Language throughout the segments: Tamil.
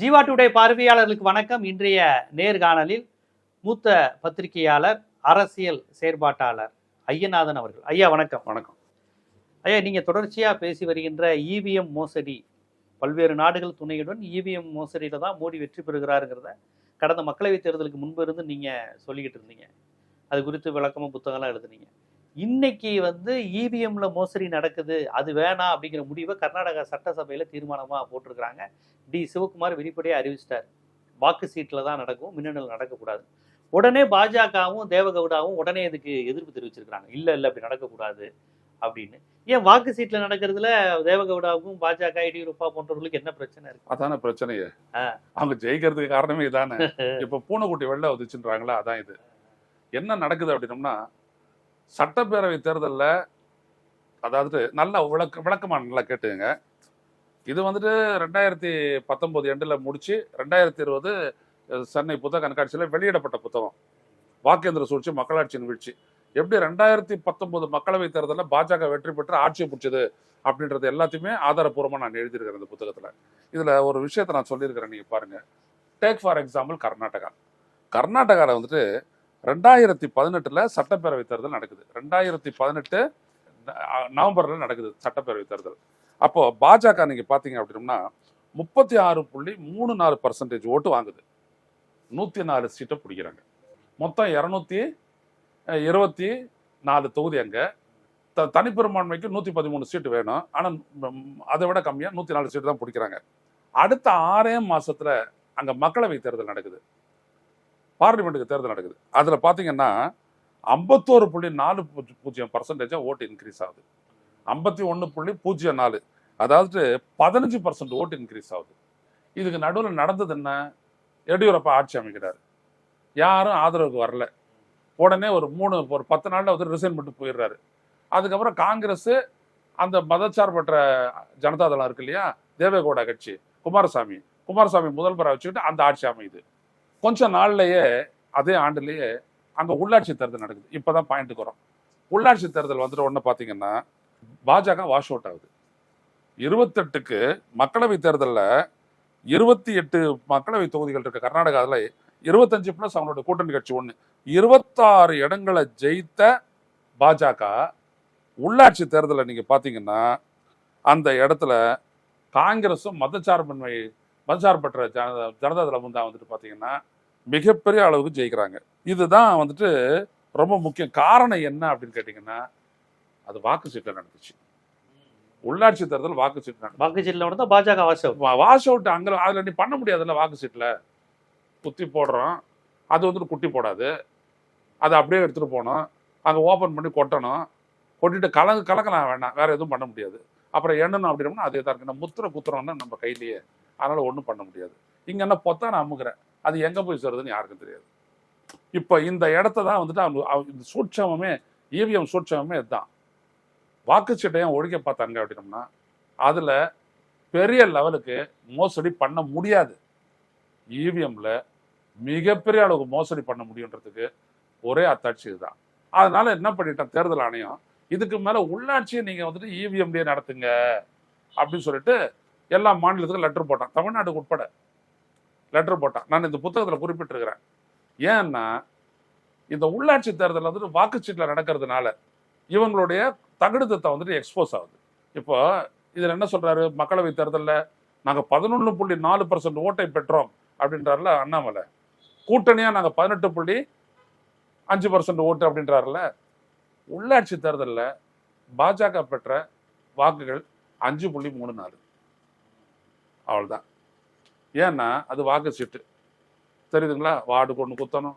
ஜீவா டுடே பார்வையாளர்களுக்கு வணக்கம். இன்றைய நேர்காணலில் மூத்த பத்திரிகையாளர் அரசியல் செயற்பாட்டாளர் ஐயநாதன் அவர்கள். ஐயா வணக்கம். வணக்கம். ஐயா நீங்க தொடர்ச்சியா பேசி வருகின்ற இவிஎம் மோசடி பல்வேறு நாடுகள் துணையுடன் இவிஎம் மோசடியில தான் மோடி வெற்றி பெறுகிறாருங்கிறத கடந்த மக்களவைத் தேர்தலுக்கு முன்பு இருந்து நீங்க சொல்லிக்கிட்டு இருந்தீங்க. அது குறித்து விளக்கமும் புத்தகம்லாம் எழுதுனீங்க. இன்னைக்கு வந்து இவிஎம்ல மோசடி நடக்குது அது வேணாம் அப்படிங்கிற முடிவை கர்நாடகா சட்டசபையில தீர்மானமா போட்டிருக்கிறாங்க. டி சிவகுமார் வெளிப்படையா அறிவிச்சிட்டார். வாக்கு சீட்டில் தான் நடக்கும் மின்னணு நடக்கக்கூடாது. உடனே பாஜகவும் தேவகவுடாவும் உடனே இதுக்கு எதிர்ப்பு தெரிவிச்சிருக்கிறாங்க. இல்லை இல்லை அப்படி நடக்கக்கூடாது அப்படின்னு. ஏன் வாக்கு சீட்டில் நடக்கிறதுல தேவகவுடாவுக்கும் பாஜக எடியூரப்பா போன்றவர்களுக்கு என்ன பிரச்சனை இருக்கு? அதான பிரச்சனையே. அவங்க ஜெயிக்கிறதுக்கு காரணமே இதானே. இப்ப பூனைக்குட்டி வெள்ள வந்துச்சுன்றாங்களா அதான் இது. என்ன நடக்குது அப்படின்னம்னா சட்டப்பேரவை தேர்தலில் அதாவது நல்ல விளக்க விளக்கமாக நல்லா கேட்டுங்க இது வந்துட்டு ரெண்டாயிரத்தி பத்தொம்போது எண்டில் முடிச்சு ரெண்டாயிரத்தி இருபது சென்னை புத்தக கண்காட்சியில் வெளியிடப்பட்ட புத்தகம். வாக்கேந்திர சூழ்ச்சி மக்களாட்சியின் வீழ்ச்சி எப்படி ரெண்டாயிரத்தி பத்தொன்பது மக்களவை தேர்தலில் பாஜக வெற்றி பெற்று ஆட்சியை பிடிச்சது அப்படின்றது எல்லாத்தையுமே ஆதாரப்பூர்வமாக நான் எழுதியிருக்கிறேன் இந்த புத்தகத்தில். இதில் ஒரு விஷயத்தை நான் சொல்லியிருக்கிறேன் நீங்கள் பாருங்கள் டேக் ஃபார் எக்ஸாம்பிள் கர்நாடகா. கர்நாடகாவில் வந்துட்டு ரெண்டாயிரத்தி பதினெட்டில் சட்டப்பேரவை தேர்தல் நடக்குது. ரெண்டாயிரத்தி பதினெட்டு நவம்பரில் நடக்குது சட்டப்பேரவை தேர்தல். அப்போ பாஜக நீங்கள் பார்த்தீங்க அப்படின்னா முப்பத்தி ஆறு புள்ளி மூணு நாலு பர்சன்டேஜ் ஓட்டு வாங்குது. நூற்றி நாலு சீட்டை பிடிக்கிறாங்க. மொத்தம் இரநூத்தி இருபத்தி நாலு தொகுதி அங்கே. த தனிப்பெரும்பான்மைக்கு நூற்றி பதிமூணு சீட்டு வேணும். ஆனால் அதை விட கம்மியாக நூற்றி நாலு சீட்டு தான் பிடிக்கிறாங்க. அடுத்த ஆறே மாசத்துல அங்கே மக்களவை தேர்தல் நடக்குது. பார்லிமெண்ட்டுக்கு தேர்தல் நடக்குது. அதில் பார்த்தீங்கன்னா ஐம்பத்தோரு புள்ளி நாலு பூஜ்ஜியம் பர்சன்டேஜாக ஓட்டு இன்க்ரீஸ் ஆகுது. ஐம்பத்தி ஒன்று புள்ளி பூஜ்ஜியம் நாலு. அதாவது பதினஞ்சு பர்சன்ட் ஓட்டு இன்க்ரீஸ் ஆகுது. இதுக்கு நடுவில் நடந்தது என்ன? எடியூரப்பா ஆட்சி அமைக்கிறார். யாரும் ஆதரவுக்கு வரல. உடனே ஒரு மூணு ஒரு பத்து நாளில் வந்து ரிசைன் பண்ணிட்டு போயிடுறாரு. அதுக்கப்புறம் காங்கிரஸ் அந்த மதச்சார்பற்ற ஜனதாதளம் இருக்கு இல்லையா? தேவேகவுடா கட்சி குமாரசாமி குமாரசாமி முதல்வராக வச்சுக்கிட்டு அந்த ஆட்சி அமையுது. கொஞ்ச நாள்லயே அதே ஆண்டுலயே அங்க உள்ளாட்சி தேர்தல் நடக்குது. இப்பதான் பாயிண்ட்டுக்கு வரும். உள்ளாட்சி தேர்தல் வந்துட்டு ஒன்று பாத்தீங்கன்னா பாஜக வாஷ் அவுட் ஆகுது. இருபத்தெட்டுக்கு மக்களவை தேர்தலில் இருபத்தி எட்டு மக்களவை தொகுதிகள் இருக்கு. கர்நாடகாவில் இருபத்தஞ்சு பிளஸ் அவங்களோட கூட்டணி கட்சி ஒன்று இருபத்தாறு இடங்களை ஜெயித்த பாஜக உள்ளாட்சி தேர்தலில் நீங்கள் பார்த்தீங்கன்னா அந்த இடத்துல காங்கிரஸும் மதச்சார்பின்மை மதச்சார்பற்ற ஜனதா ஜனதாதளமும் தான் வந்துட்டு பாத்தீங்கன்னா மிகப்பெரிய அளவுக்கு ஜெயிக்கிறாங்க. இதுதான் வந்துட்டு ரொம்ப முக்கியம். காரணம் என்ன அப்படின்னு கேட்டிங்கன்னா அது வாக்கு சீட்டில் நடந்துச்சு. உள்ளாட்சி தேர்தல் வாக்கு சீட்டு நடந்துச்சு வாக்கு சீட்டில் பாஜக வாசம் வாஷ் அவுட் அங்கே அதில் நீ பண்ண முடியாதுல்ல வாக்கு சீட்டில் குத்தி போடுறோம். அது வந்துட்டு குட்டி போடாது. அதை அப்படியே எடுத்துகிட்டு போகணும். அங்கே ஓப்பன் பண்ணி கொட்டணும். கொட்டிட்டு கலங்க கலக்கலாம் வேண்டாம் வேற எதுவும் பண்ண முடியாது. அப்புறம் எண்ணணும் அப்படின்னா அதே தான் இருக்கு முத்திரை குத்துறோம்னா நம்ம கையிலேயே அதனால ஒன்றும் பண்ண முடியாது. இங்கே என்ன பொத்தா நான் அமுக்கிறேன் அது எங்கே போய் சேருதுன்னு யாருக்கும் தெரியாது. இப்போ இந்த இடத்த தான் வந்துட்டு அவங்க இந்த சூட்சமே இவிஎம் சூட்சமே இதுதான். வாக்குச்சீட்டையும் ஒழிக்க பார்த்தாங்க அப்படின்னம்னா அதில் பெரிய லெவலுக்கு மோசடி பண்ண முடியாது. இவிஎம்மில் மிகப்பெரிய அளவுக்கு மோசடி பண்ண முடியுன்றதுக்கு ஒரே அத்தாட்சி இதுதான். அதனால என்ன பண்ணிட்டேன் தேர்தல் ஆணையம் இதுக்கு மேல உள்ளாட்சியை நீங்க வந்துட்டு இவிஎம்லேயே நடத்துங்க அப்படின்னு சொல்லிட்டு எல்லா மாநிலத்துக்கும் லெட்டர் போட்டான். தமிழ்நாடு உட்பட லெட்டர் போட்டான். நான் இந்த புத்தகத்தில் குறிப்பிட்டிருக்கிறேன். ஏன்னா இந்த உள்ளாட்சி தேர்தல் வந்துட்டு வாக்குச்சீட்டில் நடக்கிறதுனால இவங்களுடைய தகுடுத்தத்தை வந்துட்டு எக்ஸ்போஸ் ஆகுது. இப்போ இதில் என்ன சொல்கிறாரு மக்களவை தேர்தலில் நாங்கள் பதினொன்று புள்ளி நாலு பர்சன்ட் ஓட்டை பெற்றோம் அப்படின்றாருல அண்ணாமலை. கூட்டணியாக நாங்கள் பதினெட்டு புள்ளி அஞ்சு பர்சன்ட் ஓட்டு அப்படின்றாருல. உள்ளாட்சி தேர்தலில் பாஜக பெற்ற வாக்குகள் அஞ்சு புள்ளி மூணு நாலு. அவ்வளோதான் ஏன்னா அது வாக்கு சீட்டு. தெரியுதுங்களா? வார்டுக்கு ஒன்று குத்தணும்.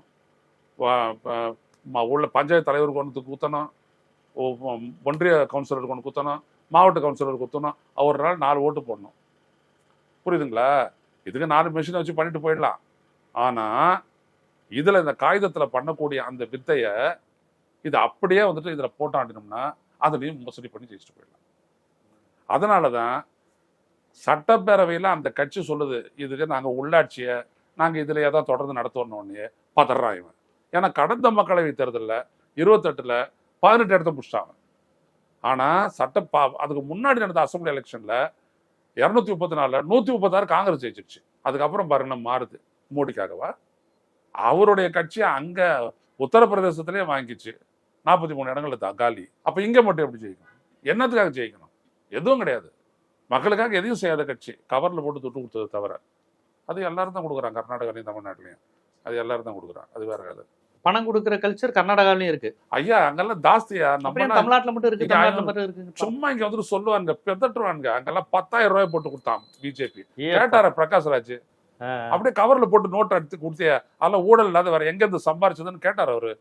வா- உள்ள பஞ்சாயத்து தலைவருக்கு ஒன்று குத்தணும். ஒன்றிய கவுன்சிலருக்கு ஒன்று குத்தணும். மாவட்ட கவுன்சிலருக்கு குத்தணும். அவரால் நாள் நாலு ஓட்டு போடணும். புரியுதுங்களா? இதுக்கு நாலு மிஷினை வச்சு பண்ணிட்டு போயிடலாம். ஆனா இதில் இந்த காகிதத்தில் பண்ணக்கூடிய அந்த வித்தையை இது அப்படியே வந்துட்டு இதில் போட்டாண்டினோம்னா அதுலேயும் மோசடி பண்ணி ஜெயிச்சுட்டு போயிடலாம். அதனால தான் சட்டப்பேரவையில் அந்த கட்சி சொல்லுது இதுக்கு நாங்கள் உள்ளாட்சியை நாங்கள் இதிலேயே தான் தொடர்ந்து நடத்தணும்னு பதறான் இவன். ஏன்னா கடந்த மக்களவை தேர்தலில் இருபத்தெட்டில் பதினெட்டு இடத்த பிடிச்சிட்டாங்க ஆனால் சட்ட பா அதுக்கு முன்னாடி நடந்த அசம்பிளி எலெக்ஷனில் இரநூத்தி முப்பத்தி நாலில் நூற்றி முப்பத்தாறு காங்கிரஸ் ஜெயிச்சிருச்சு. அதுக்கப்புறம் பாருங்க மாறுது. மோடிக்காகவா? அவருடைய கட்சி அங்கே உத்தரப்பிரதேசத்திலே வாங்கிச்சு. நாற்பத்தி மூணு இடங்கள்ல தான் காலி. அப்போ இங்கே மட்டும் எப்படி ஜெயிக்கணும் என்னத்துக்காக ஜெயிக்கணும்? எதுவும் கிடையாது. மக்களுக்காக எதையும் செய்யாத கட்சி. கவர்ல போட்டு துட்டு கொடுத்தது தவிர. அது எல்லாரும் தான் கொடுக்குறாங்க கர்நாடகாலையும் தமிழ்நாட்டிலையும். அது எல்லாரும் தான் கொடுக்குறாங்க. அது வேற கதை பணம் கொடுக்குற கல்ச்சர் கர்நாடகாவிலயும் இருக்கு. ஐயா அங்கெல்லாம் ஜாஸ்தியா. நம்ம தமிழ்நாட்டுல மட்டும் இருக்கு இங்க தமிழ்நாட்டுல ஆயிரம் மட்டும் இருக்கு. சும்மா இங்க வந்துட்டு சொல்லுவாங்க பெதட்டுவாங்க. அங்கெல்லாம் பத்தாயிரம் ரூபாய் போட்டு கொடுத்தான் பிஜேபி. கேட்டார பிரகாஷ் ராஜ் அப்படியே கவர்ல போட்டு நோட் எடுத்து கொடுத்தியா அதெல்லாம் ஊழல் இல்லாத வேற எங்க இருந்து சம்பாரிச்சதுன்னு கேட்டார் அவரு.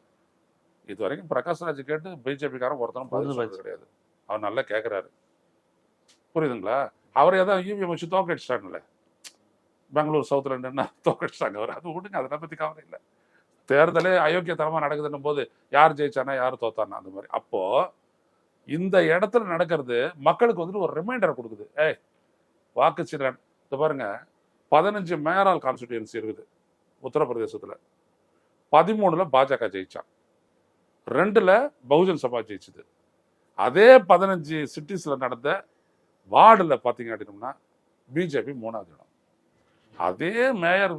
இது வரைக்கும் பிரகாஷ் ராஜ் கேட்டு பிஜேபிக்காரன் ஒருத்தனும் பதில் கிடையாது. அவர் நல்லா கேக்குறாரு. புரியுதுங்களா? அவர் ஏதாவது யூபிஎம் வச்சு தோக்கடிச்சிட்டாங்கல்ல பெங்களூர் சவுத்தில் நின்று தோக்கடிச்சிட்டாங்க அவர். அது விடுங்க அதை பற்றி கவலை இல்லை. தேர்தலே அயோக்கியத்தனமாக நடக்குதுன்னும் போது யார் ஜெயிச்சானா யார் தோத்தானா அந்த மாதிரி. அப்போது இந்த இடத்துல நடக்கிறது மக்களுக்கு வந்துட்டு ஒரு ரிமைண்டர் கொடுக்குது. ஏய் வாக்குச்சீரன் இது பாருங்க. பதினஞ்சு மேயரால் கான்ஸ்டிடியூன்சி இருக்குது உத்தரப்பிரதேசத்தில். பதிமூணில் பாஜக ஜெயிச்சான். ரெண்டில் பகுஜன் சபா ஜெயிச்சது. அதே பதினஞ்சு சிட்டிஸில் நடந்த வார்டில் பார்த்தீங்க அப்படின்னோம்னா பிஜேபி மூணாவது இடம். அதே மேயர்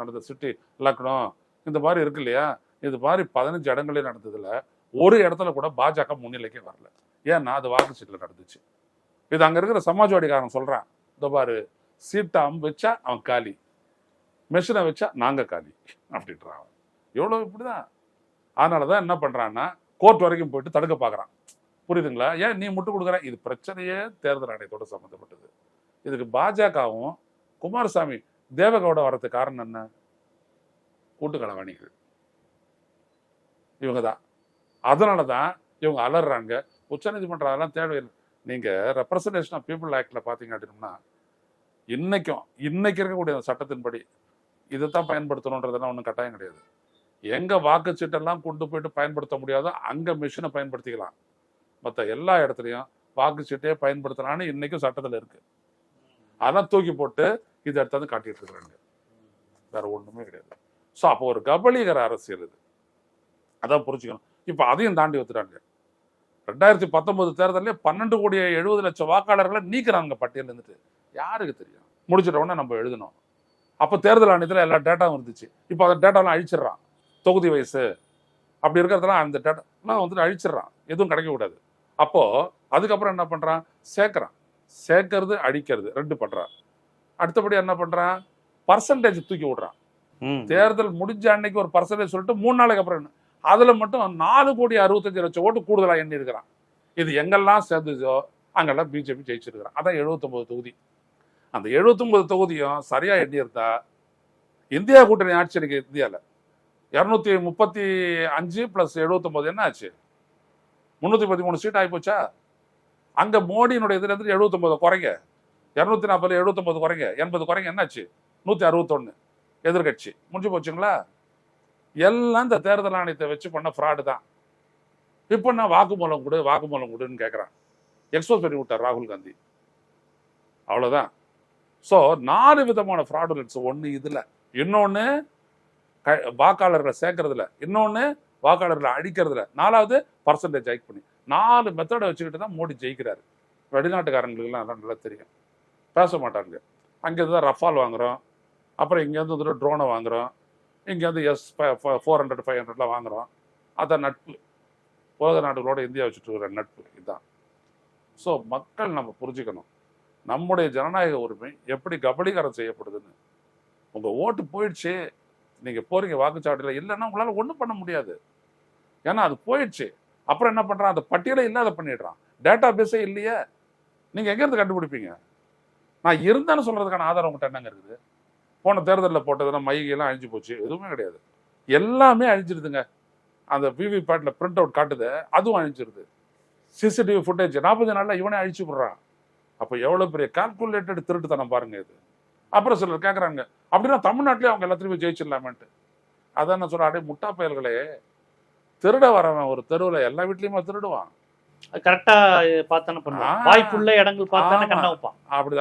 நடந்த சிட்டி லக்னோ இந்த மாதிரி இருக்கு இல்லையா? இது மாதிரி பதினஞ்சு இடங்களே நடந்ததுல ஒரு இடத்துல கூட பாஜக முன்னிலைக்கே வரல. ஏன்னா அது வாக்கு சீட்டில் நடந்துச்சு. இது அங்கே இருக்கிற சமாஜ்வாடிக்காரன் சொல்கிறான் இந்த பாரு சீட்டை அம்பு வச்சா அவன் காலி மெஷினை வச்சா நாங்கள் காலி அப்படின்றான் அவன். தான் அதனால தான் என்ன பண்றான்னா கோர்ட் வரைக்கும் போயிட்டு தடுக்க பார்க்கறான். புரியுதுங்களா? ஏன் நீ முட்டு கொடுக்குற? இது பிரச்சனையே தேர்தல் ஆணையத்தோட சம்மந்தப்பட்டது. இதுக்கு பாஜகவும் குமாரசாமி தேவகவுட வர்றதுக்கு காரணம் என்ன? கூட்டுக்களவாணிகள் இவங்க தான் அதனால தான் இவங்க அலறாங்க. உச்சநீதிமன்றம் அதெல்லாம் தேவையில்லை. நீங்க ரெப்ரசன்டேஷன் ஆஃப் பீப்புள் ஆக்டில் பார்த்தீங்க அப்படின்னா இன்னைக்கும் இன்னைக்கு இருக்கக்கூடிய அந்த சட்டத்தின்படி இதைத்தான் பயன்படுத்தணுன்றதெல்லாம் ஒன்றும் கட்டாயம் கிடையாது. எங்க வாக்குச்சீட்டெல்லாம் கொண்டு போயிட்டு பயன்படுத்த முடியாதோ அங்கே மிஷினை பயன்படுத்திக்கலாம். மற்ற எல்லா இடத்துலையும் வாக்குச்சீட்டையே பயன்படுத்தலாம்னு இன்னைக்கும் சட்டத்தில் இருக்கு. அதெல்லாம் தூக்கி போட்டு இதை எடுத்தாந்து காட்டிட்டு இருக்கிறாங்க. வேற ஒண்ணுமே கிடையாது. ஸோ அப்போ ஒரு கபலீகர அரசியல் இது. அதான் புரிஞ்சுக்கணும். இப்போ அதையும் தாண்டி வந்துட்டாங்க. ரெண்டாயிரத்தி பத்தொன்பது தேர்தலே பன்னெண்டு கோடி எழுபது லட்சம் வாக்காளர்களை நீக்கிறாங்க பட்டியல் இருந்துட்டு. யாருக்கு தெரியும்? முடிச்சிட்ட நம்ம எழுதணும். அப்போ தேர்தல் ஆணையத்தில் எல்லா டேட்டாவும் இருந்துச்சு. இப்போ அந்த டேட்டாலாம் அழிச்சிடுறான். தொகுதி வயசு. அப்படி இருக்கிறதெல்லாம் அந்த டேட்டாலாம் வந்துட்டு அழிச்சிடுறான். எதுவும் கிடைக்க அப்போ அதுக்கப்புறம் என்ன பண்றான்? சேர்க்கறான். சேர்க்கறது அழிக்கிறது ரெண்டு பண்றான். அடுத்தபடி என்ன பண்றான்? பர்சன்டேஜ் தூக்கி விடுறான். தேர்தல் முடிஞ்ச அன்னைக்கு ஒரு பர்சன்டேஜ் சொல்லிட்டு மூணு நாளைக்கு அப்புறம் என்ன? அதுல மட்டும் நாலு கோடி அறுபத்தஞ்சு லட்சம் ஓட்டு கூடுதலா எண்ணி இருக்கிறான். இது எங்கெல்லாம் சேர்ந்துச்சோ அங்கெல்லாம் பிஜேபி ஜெயிச்சிருக்கிறான். அதான் 79 தொகுதி. அந்த 79 தொகுதியும் சரியா எண்ணி இருந்தா இந்தியா கூட்டணி ஆட்சி இருக்கு இந்தியால. இருநூத்தி முப்பத்தி அஞ்சு பிளஸ் 79 என்ன ஆச்சு? முந்நூற்றி பதிமூணு சீட் ஆகி போச்சா அங்க மோடியினுடைய இதுல இருந்து 79 குறைங்க. இருநூத்தி நாற்பது 79 குறைங்க. எண்பது குறைங்க என்னாச்சு? நூற்றி அறுபத்தொன்னு எதிர்கட்சி. முடிஞ்சு போச்சுங்களா? எல்லாம் இந்த தேர்தல் ஆணையத்தை வச்சு பண்ண ஃப்ராடு தான். இப்போ நான் வாக்குமூலம் கொடு வாக்குமூலம் கொடுன்னு கேட்குறான் எக்ஸ்போஸ் பண்ணி விட்டார் ராகுல் காந்தி. அவ்வளோதான் ஸோ நாலு விதமான ஃப்ராடுலன்ஸ் ஒன்று இதில். இன்னொன்று க வாக்காளர்களை சேர்க்கறதுல. இன்னொன்று வாக்காளர்களை அழிக்கிறதுல நாலாவது பர்சன்டேஜ் ஹைக் பண்ணி. நாலு மெத்தடை வச்சுக்கிட்டு தான் மோடி ஜெயிக்கிறாரு. வெளிநாட்டுக்காரங்களுக்குலாம் அதெல்லாம் நல்லா தெரியும். பேச மாட்டாங்க அங்கேருந்து தான் ரஃபால் வாங்குறோம். அப்புறம் இங்கேருந்து வந்துட்டு ட்ரோனை வாங்குறோம். இங்கேருந்து எஸ் ஃபோர் ஹண்ட்ரட் ஃபைவ் ஹண்ட்ரட்லாம் வாங்குறோம். அதான் நட்பு. உலக நாடுகளோட இந்தியா வச்சுட்டு இருக்கிற நட்பு இதுதான் ஸோ மக்கள் நம்ம புரிஞ்சுக்கணும். நம்முடைய ஜனநாயக உரிமை எப்படி கபலீகரம் செய்யப்படுதுன்னு. உங்கள் ஓட்டு போயிடுச்சு. நீங்கள் போறீங்க வாக்குச்சாவடியில் இல்லைன்னா உங்களால் ஒன்றும் பண்ண முடியாது. ஏன்னா அது போயிடுச்சு. அப்புறம் என்ன பண்ணுறான் அந்த பட்டியலை இல்லாத பண்ணிடுறான். டேட்டா பேஸே இல்லையே. நீங்கள் எங்கேருந்து கண்டுபிடிப்பீங்க? நான் இருந்தேன்னு சொல்கிறதுக்கான ஆதாரம் உங்கள்கிட்ட என்னங்க இருக்குது? போன தேர்தலில் போட்டதெல்லாம் மைகையெல்லாம் அழிஞ்சு போச்சு. எதுவுமே கிடையாது. எல்லாமே அழிஞ்சிருதுங்க. அந்த விவிபேட்டில் பிரிண்ட் அவுட் காட்டுது. அதுவும் அழிஞ்சிருது. சிசிடிவி ஃபுட்டேஜ் நாற்பது நாளில் இவனே அழிச்சு விட்றான். அப்போ எவ்வளோ பெரிய கால்குலேட்டட் திருட்டுத்தனம் பாருங்க இது. அப்புறம் சிலர் கேட்குறாங்க அப்படின்னா தமிழ்நாட்டிலே அவங்க எல்லாத்துலையும் போய் ஜெயிச்சிடலாமேன்ட்டு. அதான் நான் சொல்கிறேன் அடே முட்டா பயல்களே. திருட வரவன் ஒரு தெருவில் எல்லா வீட்லேயுமா திருடுவான். கரெக்டா பார்த்தானே பண்ணுவான். வாய்ப்புள்ள இடங்கள் பார்த்தானே. கண்ணா வைப்பான் அப்படி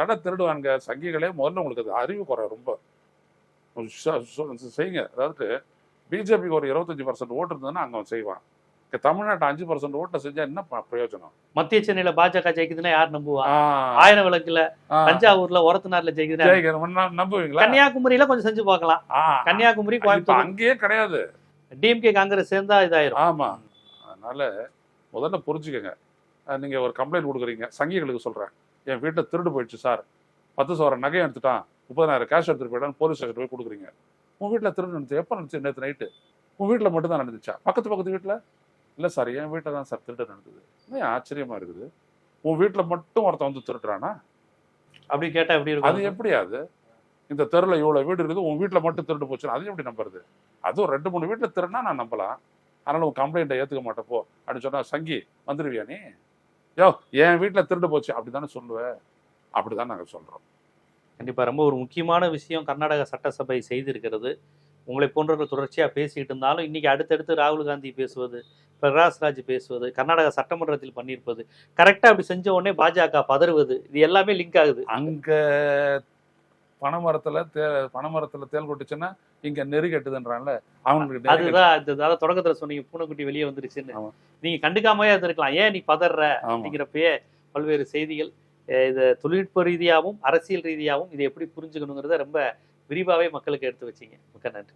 சங்கிகளே முதல்ல உங்களுக்கு அது அறிவு குறை ரொம்ப. செய்யுங்க. அதாவது பிஜேபிக்கு ஒரு இருபத்தஞ்சு பர்சன்ட் ஓட்டு இருந்ததுன்னா அங்கே செய்வான். தமிழ்நாட்டை அஞ்சு பர்சன்ட் ஓட்டை செஞ்சா என்ன பிரயோஜனம்? மத்திய சென்னையில பாஜக ஜெயிக்குதுன்னா யார் நம்புவா? ஆயிரம் விளக்குல தஞ்சாவூர்ல ஒரத்தநாடுல ஜெயிக்குதுன்னா நம்புவீங்களா? கன்னியாகுமரியில கொஞ்சம் செஞ்சு பார்க்கலாம். கன்னியாகுமரி கோயம்புத்தூர். அங்கேயே கிடையாது. டிஎம்கே காங்கிரஸ் சேர்ந்தா இதாயிரும். ஆமா. அதனால முதல்ல புரிஞ்சுக்கங்க. நீங்க ஒரு கம்ப்ளைண்ட் கொடுக்குறீங்க. சங்கிகளுக்கு சொல்றேன். என் வீட்டுல திருடு போயிடுச்சு சார். பத்து சவரம் நகை எடுத்துட்டான். முப்பதாயிரம் கேஷ் எடுத்துட்டு போயிட்டான்னு போலீஸ் ஸ்டேஷன் போய் கொடுக்குறீங்க. உன் வீட்டுல திருடு நடந்துச்சு. எப்போ நடந்துச்சு நேற்று நைட்டு உன் வீட்டுல மட்டும் தான் நடந்துச்சா? பக்கத்து பக்கத்து வீட்டுல? இல்ல சார் என் வீட்டில் தான் சார் திருட்டு நடந்தது. என்ன ஆச்சரியமா இருக்குது? உன் வீட்டுல மட்டும் ஒருத்தன் வந்து திருடுறானா? அப்படி கேட்டா எப்படி அது இருக்கும் எப்படி அது? இந்த தெருல இவ்வளவு வீடு இருக்குது உன் வீட்டுல மட்டும் திருடு போச்சுன்னா அது எப்படி நம்புறது? அதுவும் ரெண்டு மூணு வீட்டுல திருடுனா நான் நம்பலாம். அதனால உன் கம்ப்ளைண்ட்டை ஏத்துக்க மாட்டப்போ அப்படின்னு சொன்னா சங்கி வந்துருவியா நீ? யோ என் வீட்டுல திருடு போச்சு. அப்படிதானே சொல்லுவேன் அப்படிதான் நாங்க சொல்றோம். கண்டிப்பா ரொம்ப ஒரு முக்கியமான விஷயம் கர்நாடக சட்டசபை செய்திருக்கிறது. உங்களை போன்றவர்கள் தொடர்ச்சியா பேசிக்கிட்டு இருந்தாலும் இன்னைக்கு அடுத்தடுத்து ராகுல் காந்தி பேசுவது பிரகாஷ்ராஜ் பேசுவது கர்நாடக சட்டமன்றத்தில் பண்ணியிருப்பது கரெக்டா அப்படி செஞ்ச உடனே பாஜக பதறுவது இது எல்லாமே லிங்க் ஆகுது. அங்க பனைமரத்துல தே பனைமரத்துல தேல் கொட்டுச்சுன்னா இங்க நெறி கட்டுதுன்றான்ல அவனுக்கு அதுதான் இந்த அதாவது தொடக்கத்துல சொன்னீங்க பூனைக்குட்டி வெளியே வந்துருச்சுன்னு. ஆமா. நீங்க கண்டுக்காமயே இருந்திருக்கலாம். ஏன் நீ பதற அப்படிங்கிறப்பயே பல்வேறு செய்திகள் இது தொழில்நுட்ப ரீதியாகவும் அரசியல் ரீதியாகவும் இதை எப்படி புரிஞ்சுக்கணுங்கிறத ரொம்ப விரிவாகவே மக்களுக்கு எடுத்து வச்சீங்க. மிக்க நன்றி.